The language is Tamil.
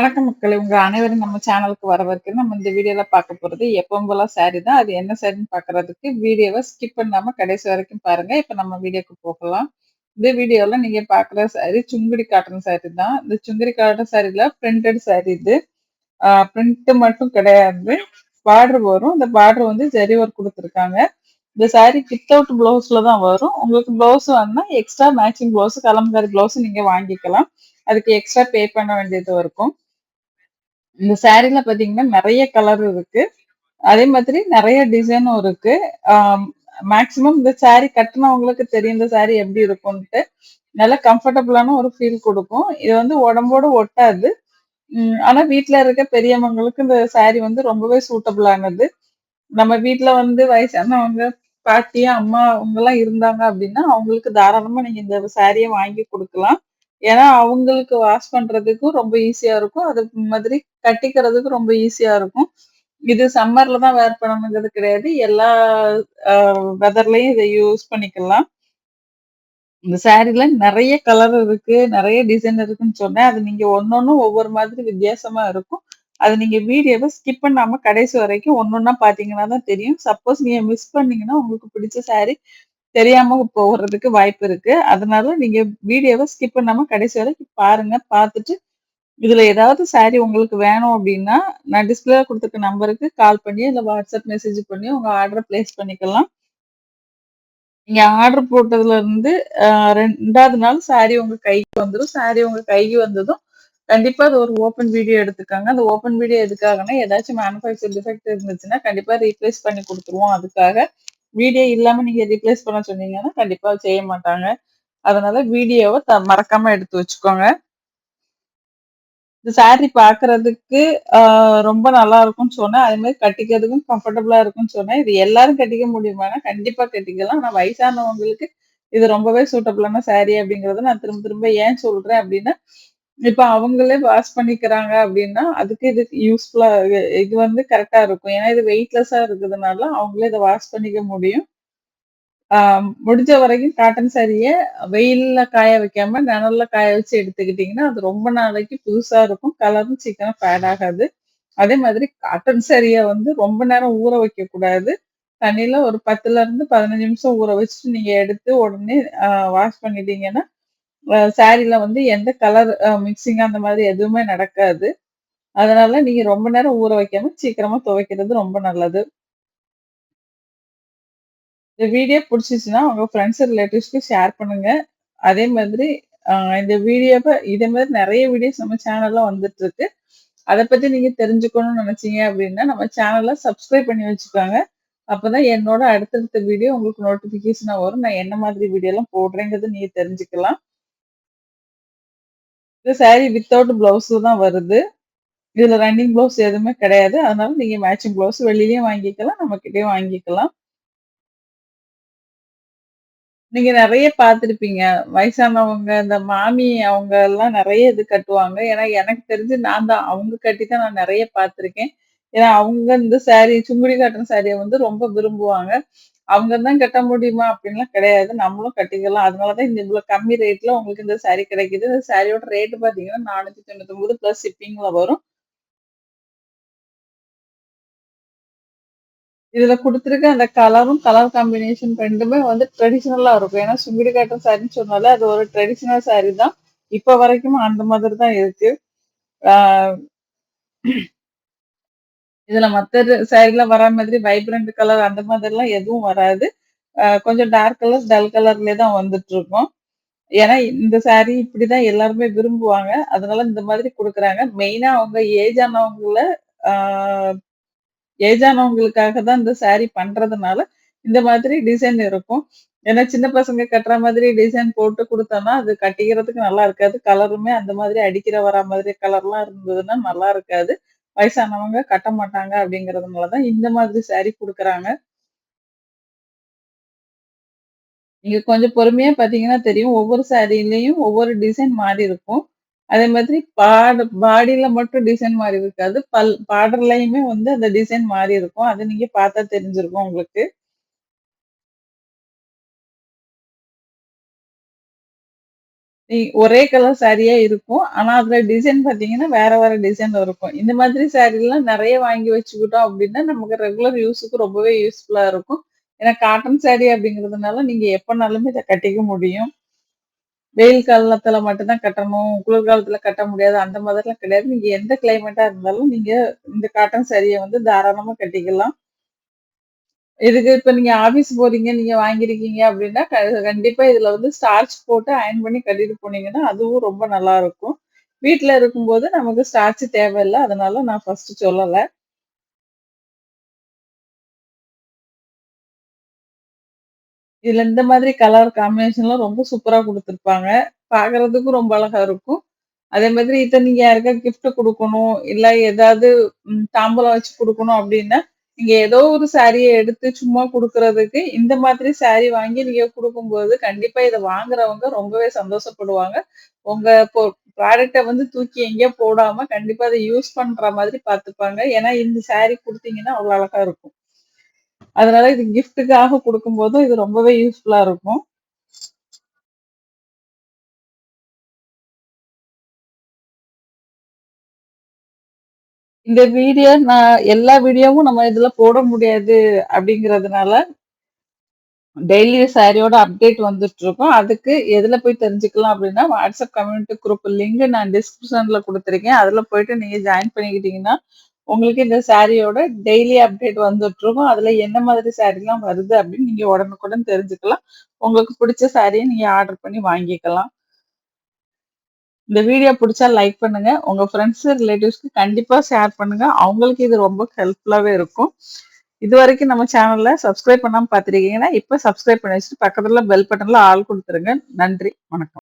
வணக்கம் மக்கள் உங்க அனைவரும் நம்ம சேனலுக்கு வரவேற்கிறேன். நம்ம இந்த வீடியோல பார்க்க போறது எப்பவும் போல சாரி தான். அது என்ன சாரின்னு பாக்குறதுக்கு வீடியோவை ஸ்கிப் பண்ணாம கடைசி வரைக்கும் பாருங்க. இப்ப நம்ம வீடியோக்கு போகலாம். இந்த வீடியோல நீங்க பாக்குற சாரி சுங்குடி காட்டன் சாரி தான். இந்த சுங்குடி காட்டன் சாரில பிரிண்டட் சாரி இது. பிரிண்ட் மட்டும் கிடையாது. பார்டர் வரும். இந்த பார்டர் வந்து ஜரி ஒர்க் குடுத்துருக்காங்க. இந்த சாரி அவுட் ப்ளவுஸ்ல தான் வரும். உங்களுக்கு ப்ளவுஸ் வேணும்னா extra matching blouse Kalamkari blouse நீங்க வாங்கிக்கலாம். அதுக்கு எக்ஸ்ட்ரா பே பண்ண வேண்டியது இருக்கும். இந்த சாரீல பாத்தீங்கன்னா நெறைய கலர் இருக்கு. அதே மாதிரி நெறைய டிசைனும் இருக்கு. மேக்சிமம் இந்த சாரி கட்டுனவங்களுக்கு தெரியும் இந்த சாரி எப்படி இருக்கும்ட்டு நல்லா கம்ஃபர்டபுளான ஒரு ஃபீல் கொடுக்கும் இது வந்து உடம்போட ஒட்டாது. ம் ஆனா வீட்டுல இருக்க பெரியவங்களுக்கு இந்த சாரி வந்து ரொம்பவே சூட்டபிளானது. நம்ம வீட்ல வந்து வயசானவங்க, பாட்டி, அம்மா அவங்கலாம் இருந்தாங்க அப்படின்னா, அவங்களுக்கு தாராளமா நீங்க இந்த சாரியை வாங்கி குடுக்கலாம். ஏன்னா, அவங்களுக்கு வாஷ் பண்றதுக்கும் ரொம்ப ஈஸியா இருக்கும். அது மாதிரி கட்டிக்கிறதுக்கும் ரொம்ப ஈஸியா இருக்கும். இது சம்மர்ல தான் வேர் பண்ணணுங்கிறது கிடையாது. எல்லா வெதர்லயும் இத யூஸ் பண்ணிக்கலாம். இந்த சாரீல நிறைய கலர் இருக்கு. நிறைய டிசைன் இருக்குன்னு சொன்னேன். அது நீங்க ஒண்ணொண்ணும் ஒவ்வொரு மாதிரி வித்தியாசமா இருக்கும். அது நீங்க வீடியோவை ஸ்கிப் பண்ணாம கடைசி வரைக்கும் ஒன்னொன்னா பாத்தீங்கன்னா தான் தெரியும். சப்போஸ் நீங்க மிஸ் பண்ணீங்கன்னா, உங்களுக்கு பிடிச்ச சாரி தெரியாம போகிறதுக்கு வாய்ப்பு இருக்கு. அதனால நீங்க வீடியோவை ஸ்கிப் பண்ணாம கடைசி வரைக்கும் பாருங்க. பார்த்துட்டு இதுல ஏதாவது சாரி உங்களுக்கு வேணும் அப்படின்னா, நான் டிஸ்பிளே கொடுத்துருக்க நம்பருக்கு கால் பண்ணி, இல்லை வாட்ஸ்அப் மெசேஜ் பண்ணி உங்க ஆர்டரை பிளேஸ் பண்ணிக்கலாம். நீங்க ஆர்டர் போட்டதுல இருந்து ரெண்டாவது நாள் சாரி உங்க கைக்கு வந்துடும் சாரி உங்க கைக்கு வந்ததும், கண்டிப்பா அது ஒரு ஓப்பன் வீடியோ எடுத்துக்காங்க அந்த ஓப்பன் வீடியோ எதுக்காகனா ஏதாச்சும் மேனுஃபேக்சர் டிஃபெக்ட் இருந்துச்சுன்னா, கண்டிப்பா ரீப்ளேஸ் பண்ணி கொடுத்துருவோம் அதுக்காக. வீடியோ இல்லாம நீங்க ரீப்ளேஸ் பண்ண சொன்னீங்கன்னா, கண்டிப்பா செய்ய மாட்டாங்க. அதனால வீடியோவ த மறக்காம எடுத்து வச்சுக்கோங்க. இந்த சாரி பாக்குறதுக்கு ரொம்ப நல்லா இருக்கும்னு சொன்னேன். அதே மாதிரி கட்டிக்கிறதுக்கும் கம்ஃபர்டபுளா இருக்கும்னு சொன்னேன். இது எல்லாரும் கட்டிக்க முடியுமானா கண்டிப்பா கட்டிக்கலாம். ஆனா வயசானவங்களுக்கு இது ரொம்பவே சூட்டபிளான சாரி அப்படிங்கறத நான் திரும்ப திரும்ப ஏன் சொல்றேன் அப்படின்னா, இப்ப அவங்களே வாஷ் பண்ணிக்கிறாங்க அப்படின்னா, அதுக்கு இது யூஸ்ஃபுல்லா இது வந்து கரெக்டா இருக்கும். ஏன்னா இது வெயிட்லெஸ்ஸா இருக்கிறதுனால, அவங்களே இதை வாஷ் பண்ணிக்க முடியும். முடிஞ்ச வரைக்கும் காட்டன் சாரிய வெயில்ல காய வைக்காம, நிழல்ல காய வச்சு எடுத்துக்கிட்டீங்கன்னா, அது ரொம்ப நாளைக்கு புதுசா இருக்கும். கலரும் சீக்கிரம் ஃபேட் ஆகாது. அதே மாதிரி காட்டன் சாரிய வந்து ரொம்ப நேரம் ஊற வைக்கக்கூடாது. தண்ணியில ஒரு 10லருந்து 15 நிமிஷம் ஊற வச்சுட்டு நீங்க எடுத்து உடனே வாஷ் பண்ணிட்டீங்கன்னா, அ சாரில வந்து எந்த கலர் மிக்சிங் அந்த மாதிரி எதுவுமே நடக்காது. அதனால நீங்க ரொம்ப நேரம் ஊற வைக்காம சீக்கிரமா துவைக்கிறது ரொம்ப நல்லது. இந்த வீடியோ பிடிச்சிச்சுன்னா உங்க ஃப்ரெண்ட்ஸ், ரிலேட்டிவ்ஸ்க்கு ஷேர் பண்ணுங்க. அதே மாதிரி இந்த வீடியோவை இதே மாதிரி நிறைய வீடியோஸ் நம்ம சேனல்ல வந்துட்டுருக்கு. அதை பத்தி நீங்க தெரிஞ்சுக்கணும்னு நினைச்சீங்க அப்படின்னா, நம்ம சேனல்ல சப்ஸ்கிரைப் பண்ணி வச்சுக்கோங்க. அப்பதான் என்னோட அடுத்தடுத்த வீடியோ உங்களுக்கு நோட்டிபிகேஷனா வரும். நான் என்ன மாதிரி வீடியோலாம் போடுறேங்கிறது நீங்க தெரிஞ்சுக்கலாம். இந்த சாரி வித்தவுட் ப்ளவுஸ்ல தான் வருது. இதுல ரன்னிங் ப்ளவுஸ் எதுவுமே கிடையாது. அதனால நீங்க மேட்சிங் ப்ளவுஸ் வெளியிலயும் வாங்கிக்கலாம். நம்ம கிட்டயும் வாங்கிக்கலாம். நீங்க நிறைய பார்த்துருப்பீங்க வயசானவங்க, இந்த மாமி அவங்க எல்லாம் நிறைய இது கட்டுவாங்க. ஏன்னா எனக்கு தெரிஞ்சு நான் தான் அவங்க கட்டி தான் நான் நிறைய பார்த்துருக்கேன். ஏன்னா அவங்க இந்த சாரி சுங்குடி காட்டன் சாரியை வந்து ரொம்ப விரும்புவாங்க. அவங்க தான் கட்ட முடியுமா? அப்படின்லாம் கிடையாது. நம்மளும் கட்டிக்கலாம். அதனால தான் இந்த இவ்வளோ கம்மி ரேட்ல உங்களுக்கு இந்த சாரி கிடைக்குது. இந்த சாரியோட ரேட் பார்த்தீங்கன்னா, 499 பிளஸ் ஷிப்பிங்ல வரும். இதுல கொடுத்துருக்க அந்த கலரும், கலர் காம்பினேஷன் ரெண்டுமே வந்து ட்ரெடிஷ்னலா இருக்கும். ஏன்னா சுங்குடி காட்டன் சாரின்னு சொன்னாலே அது ஒரு ட்ரெடிஷ்னல் சாரி தான். இப்ப வரைக்கும் அந்த மாதிரி தான் இருக்கு. இதுல மத்த து சாரில வரா மாதிரி வைப்ரண்ட் கலர் அந்த மாதிரிலாம் எதுவும் வராது. கொஞ்சம் டார்க் கலர், டல் கலர்லயே தான் வந்துட்டுருக்கும். ஏன்னா இந்த சாரி இப்படிதான் எல்லாருமே விரும்புவாங்க. அதனால இந்த மாதிரி கொடுக்குறாங்க மெயினா அவங்க ஏஜ் ஆனவங்கள ஆ ஏஜ் ஆனவங்களுக்காக தான் இந்த சாரி பண்றதுனால, இந்த மாதிரி டிசைன் இருக்கும். ஏன்னா சின்ன பசங்க கட்டுற மாதிரி டிசைன் போட்டு குடுத்தோம்னா, அது கட்டிக்கிறதுக்கு நல்லா இருக்காது. கலருமே அந்த மாதிரி அடிக்கிற வர மாதிரி கலர்லாம் இருந்ததுன்னா நல்லா இருக்காது. வயசானவங்க கட்ட மாட்டாங்க அப்படிங்கிறதுனால தான் இந்த மாதிரி சாரி கொடுக்குறாங்க நீங்க கொஞ்சம் பொறுமையா பாத்தீங்கன்னா தெரியும். ஒவ்வொரு சாரிலயும் ஒவ்வொரு டிசைன் மாறி இருக்கும். அதே மாதிரி பாட பாடியில மட்டும் டிசைன் மாறி இருக்காது. பல் பார்டர்லயுமே வந்து அந்த டிசைன் மாறி இருக்கும். அது நீங்க பார்த்தா தெரிஞ்சிருக்கும் உங்களுக்கு. ஒரே கலர் சாரியா இருக்கும். ஆனா அதுல டிசைன் பாத்தீங்கன்னா வேற வேற டிசைன்ல இருக்கும். இந்த மாதிரி சாரி எல்லாம் நிறைய வாங்கி வச்சுக்கிட்டோம் அப்படின்னா நமக்கு ரெகுலர் யூஸுக்கு ரொம்பவே யூஸ்ஃபுல்லா இருக்கும். ஏன்னா காட்டன் சாரி அப்படிங்கிறதுனால நீங்க எப்பனாலுமே இதை கட்டிக்க முடியும். வெயில் காலத்துல மட்டும்தான் கட்டணும். குளிர்காலத்துல கட்ட முடியாது. அந்த மாதிரிலாம் கிடையாது. நீங்க எந்த கிளைமேட்டா இருந்தாலும் நீங்க இந்த காட்டன் சாரியை வந்து தாராளமா கட்டிக்கலாம். இதுக்கு இப்ப நீங்க ஆபீஸ் போறீங்க நீங்க வாங்கியிருக்கீங்க அப்படின்னா க- கண்டிப்பா இதுல வந்து ஸ்டார்ச் போட்டு அயர்ன் பண்ணி கட்டிட்டு போனீங்கன்னா அதுவும் ரொம்ப நல்லா இருக்கும். வீட்ல இருக்கும்போது நமக்கு ஸ்டார்ச் தேவையில்லை அதனால நான் ஃபர்ஸ்ட் சொல்லல. இதுல இந்த மாதிரி கலர் காம்பினேஷன்லாம் ரொம்ப சூப்பரா கொடுத்துருப்பாங்க. பாக்குறதுக்கும் ரொம்ப அழகா இருக்கும். அதே மாதிரி இத நீங்க யாருக்காவது கிஃப்ட் கொடுக்கணும் இல்ல ஏதாவது ம் தாம்பூலம் வச்சு கொடுக்கணும் அப்படின்னா நீங்க ஏதோ ஒரு சாரியை எடுத்து சும்மா குடுக்குறதுக்கு, இந்த மாதிரி சாரி வாங்கி நீங்க குடுக்கும்போது, கண்டிப்பா இதை வாங்குறவங்க ரொம்பவே சந்தோஷப்படுவாங்க. உங்க ப்ராடக்டை வந்து தூக்கி எங்கேயோ போடாம, கண்டிப்பா அதை யூஸ் பண்ற மாதிரி பார்த்துப்பாங்க. ஏன்னா, இந்த சாரி கொடுத்தீங்கன்னா அவ்வளோ அழகா இருக்கும். அதனால இது கிஃப்ட்டுக்காக குடுக்கும்போதும் இது ரொம்பவே யூஸ்ஃபுல்லா இருக்கும். இந்த வீடியோ நான் எல்லா வீடியோவும் நம்ம இதுல போட முடியாது அப்படிங்கிறதுனால, டெய்லி சாரியோட அப்டேட் வந்துட்டு இருக்கோம் அதுக்கு எதுல போய் தெரிஞ்சுக்கலாம் அப்படின்னா, வாட்ஸ்அப் கம்யூனிட்டி குரூப் லிங்க் நான் டிஸ்கிரிப்ஷன்ல கொடுத்துருக்கேன் அதுல போயிட்டு நீங்க ஜாயின் பண்ணிக்கிட்டீங்கன்னா, உங்களுக்கு இந்த சாரியோட டெய்லி அப்டேட் வந்துட்டு இருக்கும். அதுல என்ன மாதிரி சாரிலாம் வருது அப்படின்னு நீங்க உடனுக்குடன் தெரிஞ்சுக்கலாம். உங்களுக்கு பிடிச்ச சாரியை நீங்க ஆர்டர் பண்ணி வாங்கிக்கலாம். இந்த வீடியோ புடிச்சா லைக் பண்ணுங்க. உங்க ஃப்ரெண்ட்ஸ், ரிலேட்டிவ்ஸ்க்கு கண்டிப்பா ஷேர் பண்ணுங்க. அவங்களுக்கு இது ரொம்ப ஹெல்ப்ஃபுல்லாவே இருக்கும். இதுவரைக்கும் நம்ம சேனல்ல சப்ஸ்கிரைப் பண்ணாம பார்த்திருக்கீங்கன்னா, இப்ப சப்ஸ்கிரைப் பண்ணி வச்சுட்டு பக்கத்துல பெல் பட்டன்ல ஆள் குடுத்துருங்க. நன்றி. வணக்கம்.